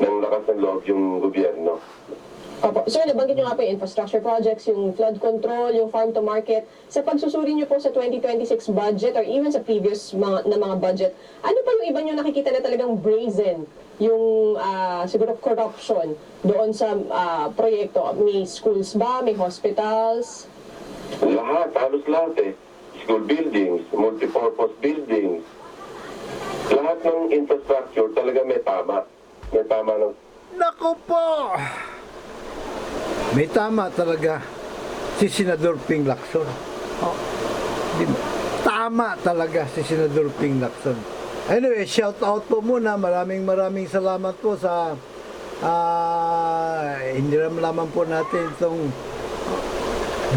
ng lakas ng loob yung gobyerno. Opo. Sir, nabanggit niyo nga po yung infrastructure projects, yung flood control, yung farm to market. Sa pagsusuri niyo po sa 2026 budget or even sa previous mga, na mga budget, ano pa yung iba niyo nakikita na talagang brazen yung ah, siguro corruption doon sa ah, proyekto? May schools ba? May hospitals? Lahat, halos lahat eh. School buildings, multipurpose buildings. Lahat ng infrastructure talaga may tama. May tama ng Nako po! May tama talaga si Senador Ping Lacson. Oh, di ba? Tama talaga si Senador Ping Lacson. Anyway, shout out po muna. Maraming maraming salamat po sa ah hindi lamang po natin itong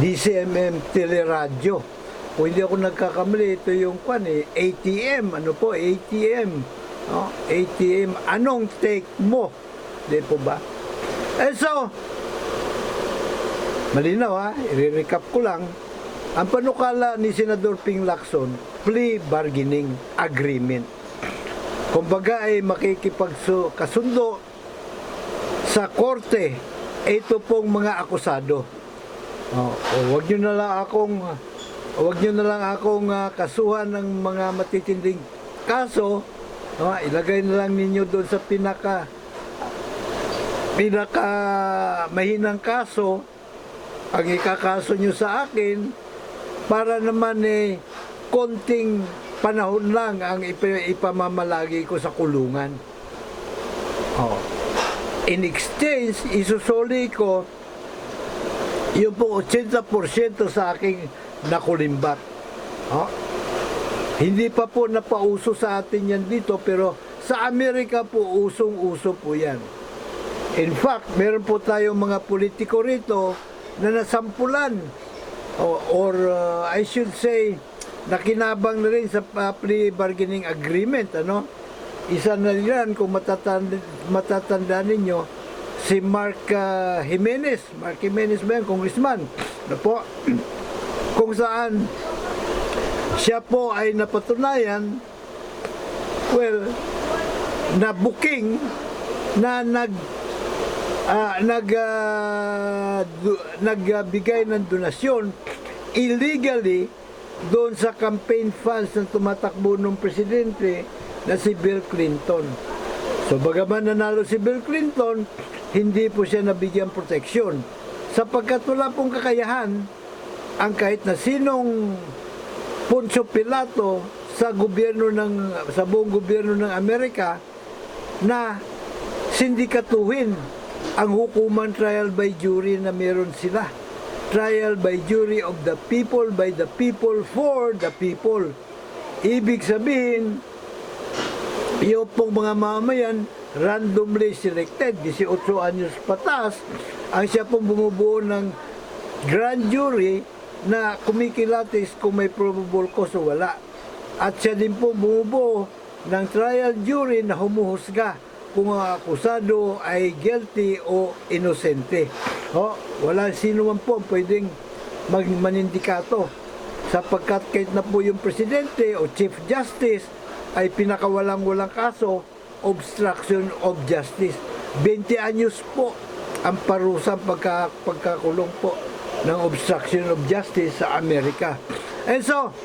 DCMM Teleradyo. Kung hindi ako nagkakamali, ito yung kwan eh, ATM. Ano po, ATM. Oh, ATM. Anong take mo? Di po ba? Eh so, malinaw ha, i-recap ko lang. Ang panukala ni Senador Ping Lacson, plea bargaining agreement. Kumbaga ay makikipagkasundo sa korte ito pong mga akusado. Oh, oh, wag niyo na lang akong wag niyo na lang akong ah, kasuhan ng mga matitinding kaso. No, ilagay na lang ninyo doon sa pinaka pinaka mahinang kaso ang ikakaso nyo sa akin para naman eh konting panahon lang ang ipa- ipamamalagi ko sa kulungan. Oh. In exchange, isusuli ko yung po 80% sa aking nakulimbat. Oh. Hindi pa po napauso sa atin yan dito pero sa Amerika po usong-uso po yan. In fact, meron po tayong mga politiko rito na nasampulan o, or uh, I should say nakinabang na rin sa uh, plea bargaining agreement ano? Isa na yan kung matatanda, matatanda ninyo si Mark uh, Jimenez. Mark Jimenez ba yan congressman? Ano po? Kung saan siya po ay napatunayan well na booking na nag ah, nag du- nagbigay ng donasyon illegally doon sa campaign funds na tumatakbo ng presidente na si Bill Clinton. So bagaman nanalo si Bill Clinton, hindi po siya nabigyan proteksyon. Sapagkat wala pong kakayahan ang kahit na sinong Poncio Pilato sa gobyerno ng sa buong gobyerno ng Amerika na sindikatuhin ang hukuman trial by jury na meron sila. Trial by jury of the people, by the people, for the people. Ibig sabihin, yung pong mga mamayan, randomly selected, 18 anyos patas, ang siya pong bumubuo ng grand jury na kumikilatis kung may probable cause o wala. At siya din po bumubuo ng trial jury na humuhusga kung ang akusado ay guilty o inosente. Ho, wala sino man po pwedeng magmanindikato sapagkat kahit na po yung presidente o chief justice ay pinakawalang-walang kaso obstruction of justice. 20 anyos po ang parusang pagka, pagkakulong po ng obstruction of justice sa Amerika. And so,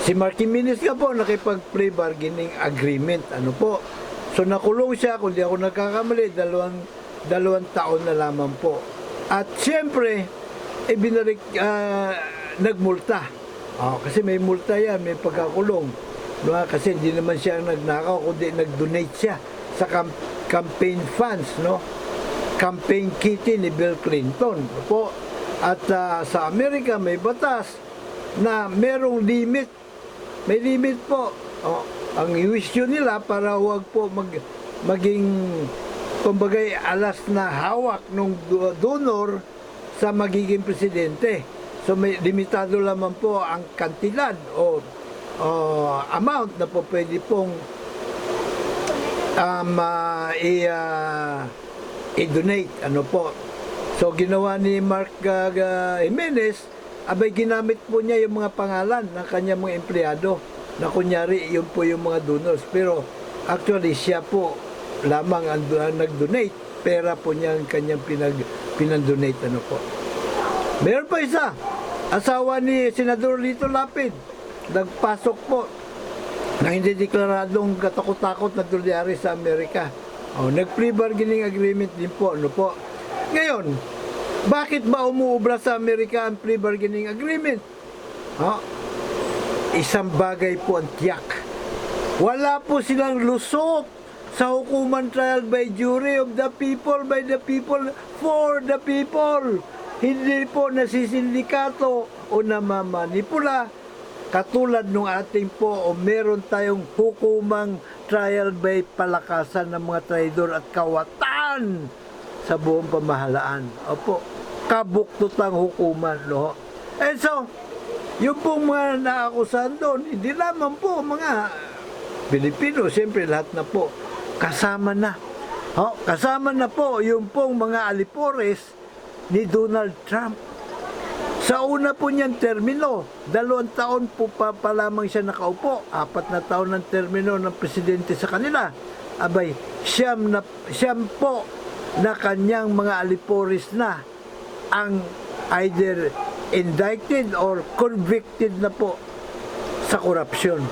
Si Marky Minis nga po nakipag-plea bargaining agreement. Ano po? So nakulong siya, kung di ako nagkakamali, dalawang, dalawang taon na lamang po. At siyempre, ibinarik, ah, nagmulta. Ah, kasi may multa yan, may pagkakulong. Diba? Kasi hindi naman siya nagnakaw, kundi nag-donate siya sa cam- campaign funds, no? Campaign kitty ni Bill Clinton. Po. At ah, sa Amerika may batas na merong limit may limit po. O, ang wisyo nila para huwag po mag, maging kumbagay alas na hawak ng do- donor sa magiging presidente. So may limitado lamang po ang kantidad o, o amount na po pwede pong um, ah, i, ah, i-donate. Ano po. So ginawa ni Mark uh, Jimenez, abay ginamit po niya yung mga pangalan ng kanyang mga empleyado na kunyari yun po yung mga donors. Pero actually siya po lamang ang, ang nag-donate. Pera po niya ang kanyang pinag, pinandonate. Ano po. Meron pa isa. Asawa ni Senador Lito Lapid. Nagpasok po na hindi deklaradong katakot-takot na dolyari sa Amerika. O, nag-free bargaining agreement din po. Ano po. Ngayon, bakit ba umuubra sa Amerika ang free bargaining agreement? Ha? Isang bagay po ang tiyak. Wala po silang lusot sa hukuman trial by jury of the people, by the people, for the people. Hindi po nasisindikato o namamanipula katulad nung ating po o meron tayong hukumang trial by palakasan ng mga traidor at kawatan sa buong pamahalaan. Opo, kabuktutang hukuman, no? And so, yung pong mga naakusahan doon, hindi lamang po mga Pilipino, siyempre lahat na po, kasama na. Oh, kasama na po yung pong mga alipores ni Donald Trump. Sa una po niyang termino, dalawang taon po pa, pa lamang siya nakaupo. Apat na taon ng termino ng presidente sa kanila. Abay, siyam, na, siyam po na kanyang mga alipores na ang either indicted or convicted na po sa korupsyon.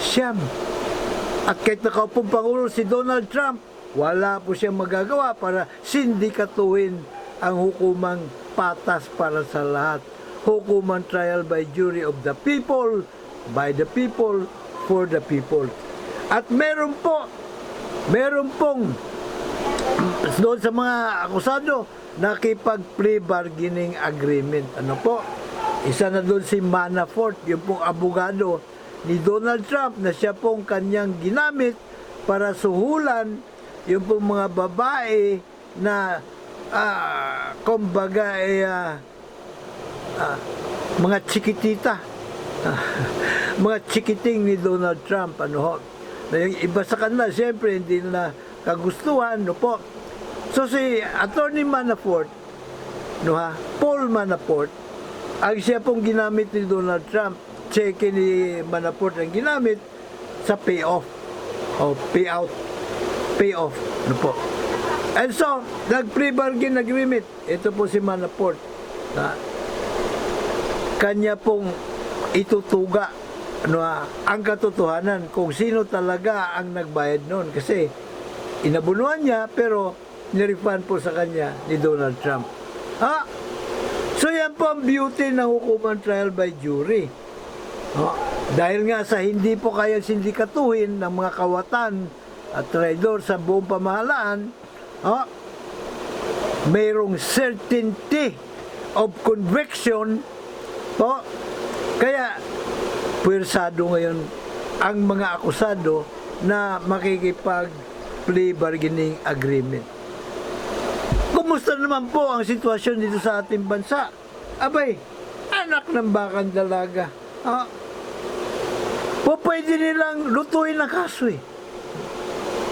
Siyam. At kahit nakaupong Pangulo si Donald Trump, wala po siyang magagawa para sindikatuhin ang hukumang patas para sa lahat. Hukuman trial by jury of the people, by the people, for the people. At meron po, meron pong doon sa mga akusado, nakipag-plea bargaining agreement. Ano po? Isa na doon si Manafort, yung pong abogado ni Donald Trump na siya pong kanyang ginamit para suhulan yung pong mga babae na ah, kumbaga eh, ah, mga chikitita. Mga chikiting ni Donald Trump ano ho? Na yung iba sa kanila siyempre hindi na kagustuhan no po? So si Attorney Manafort no ha? Paul Manafort ang siya pong ginamit ni Donald Trump cheque ni Manafort ang ginamit sa payoff. O payout. Payoff no po? And so nag pre-bargain agreement. Ito po si Manafort. Na kanya pong itutuga ah, ang katotohanan kung sino talaga ang nagbayad noon kasi inabunuan niya pero nirefund po sa kanya ni Donald Trump. Ha? So yan po ang beauty ng hukuman trial by jury. Ha? Dahil nga sa hindi po kaya sindikatuhin ng mga kawatan at traidor sa buong pamahalaan, ha? mayroong certainty of conviction po. Kaya, puwersado ngayon ang mga akusado na makikipag plea bargaining agreement. Kumusta naman po ang sitwasyon dito sa ating bansa? Abay, anak ng bakang dalaga. Ah, po pwede nilang lutuin ang kaso eh.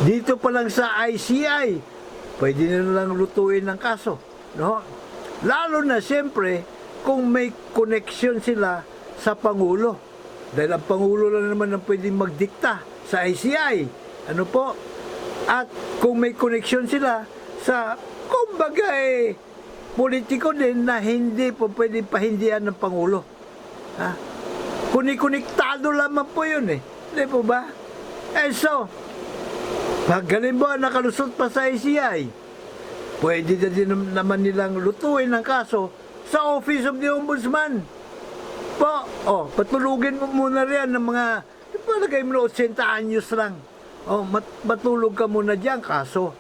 Dito pa lang sa ICI, pwede nilang lutuin ang kaso. No? Lalo na siyempre, kung may connection sila sa Pangulo. Dahil ang Pangulo lang naman ang pwedeng magdikta sa ICI. Ano po? At kung may connection sila sa, kumbaga eh, politiko din na hindi po pwedeng pahindihan ng Pangulo. Ha? Kuni-konektado lamang po yun eh. Hindi po ba? Eh so, pag halimbawa nakalusot pa sa ICI, pwede na din naman nilang lutuin ang kaso sa Office of the Ombudsman. Po, oh, patulugin mo muna riyan ng mga, di ba lagay mo na 80 anyos lang. Oh, mat matulog ka muna diyan kaso.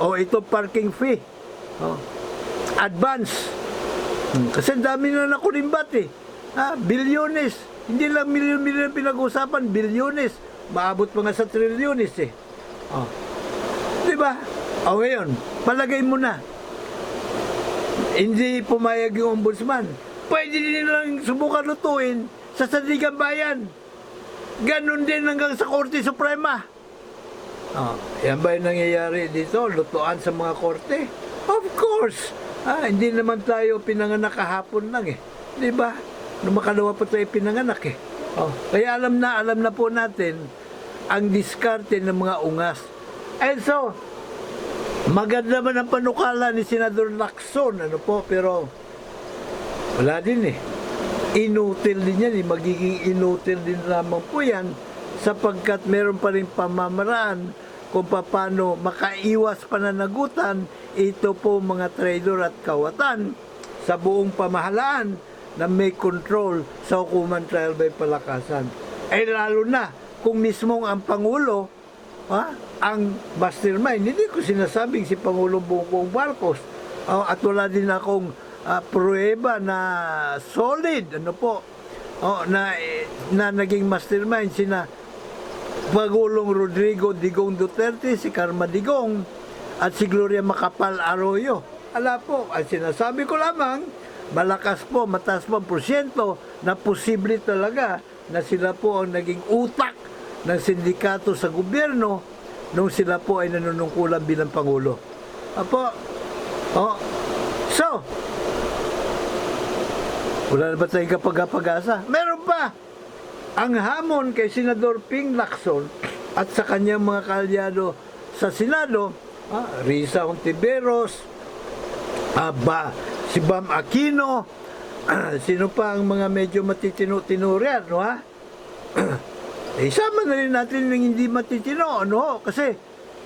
Oh, ito parking fee. Oh, advance. Hmm, Kasi dami na nakulimbat eh. Ha, bilyones. Hindi lang milyon-milyon pinag-usapan, bilyones. Maabot nga sa trilyones eh. Oh. Di ba? O ngayon, palagay mo na. Hindi pumayag yung ombudsman. Pwede din nilang subukan lutuin sa Sandigan Bayan. Ganon din hanggang sa Korte Suprema. Oh, yan ba yung nangyayari dito? Lutuan sa mga korte? Of course! Ah, hindi naman tayo pinanganak kahapon lang eh. Di ba? Nung makalawa pa tayo pinanganak eh. Oh, kaya alam na, alam na po natin ang diskarte ng mga ungas. And so, maganda man ang panukala ni Senador Lacson, ano po, pero wala din eh. Inutil din yan, eh. magiging inutil din lamang po yan sapagkat meron pa rin pamamaraan kung paano makaiwas pananagutan ito po mga trader at kawatan sa buong pamahalaan na may control sa hukuman trial by palakasan. Eh lalo na kung mismong ang Pangulo ha, ang mastermind. Hindi ko sinasabing si Pangulo Bongbong Marcos. Oh, at wala din akong ah, pruweba na solid ano po oh, na na naging mastermind sina Pagulong Rodrigo Digong Duterte, si Karma Digong at si Gloria Macapal Arroyo. Ala po, ang sinasabi ko lamang, malakas po, mataas po ang porsyento na posible talaga na sila po ang naging utak ng sindikato sa gobyerno nung sila po ay nanunungkulan bilang Pangulo. Apo, oh, so, wala na ba tayong kapag-pag-asa? Meron pa! Ang hamon kay Senador Ping Lacson at sa kanyang mga kalyado sa Senado, ah, Risa Ontiveros, ah, ba, si Bam Aquino, sino pa ang mga medyo matitino-tino no ha? eh, isama na rin natin ng hindi matitino, ano? Kasi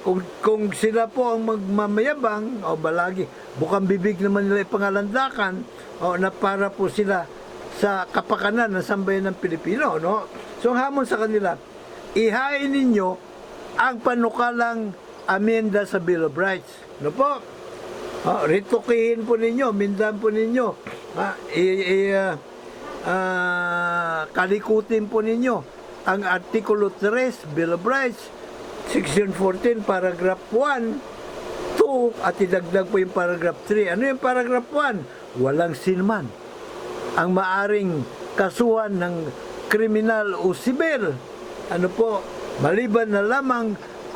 kung, kung sila po ang magmamayabang, o balagi, bukang bibig naman nila ipangalandakan, o na para po sila sa kapakanan ng sambayan ng Pilipino, no? So ang hamon sa kanila, ihain ninyo ang panukalang amenda sa Bill of Rights. No po? Ah, ritukihin po ninyo, mindan po ninyo. Ah, i, i, ah, ah, kalikutin po ninyo ang Artikulo 3, Bill of Rights, Section 14, Paragraph 1, 2, at idagdag po yung Paragraph 3. Ano yung Paragraph 1? Walang sinman ang maaring kasuhan ng kriminal o sibil. Ano po, maliban na lamang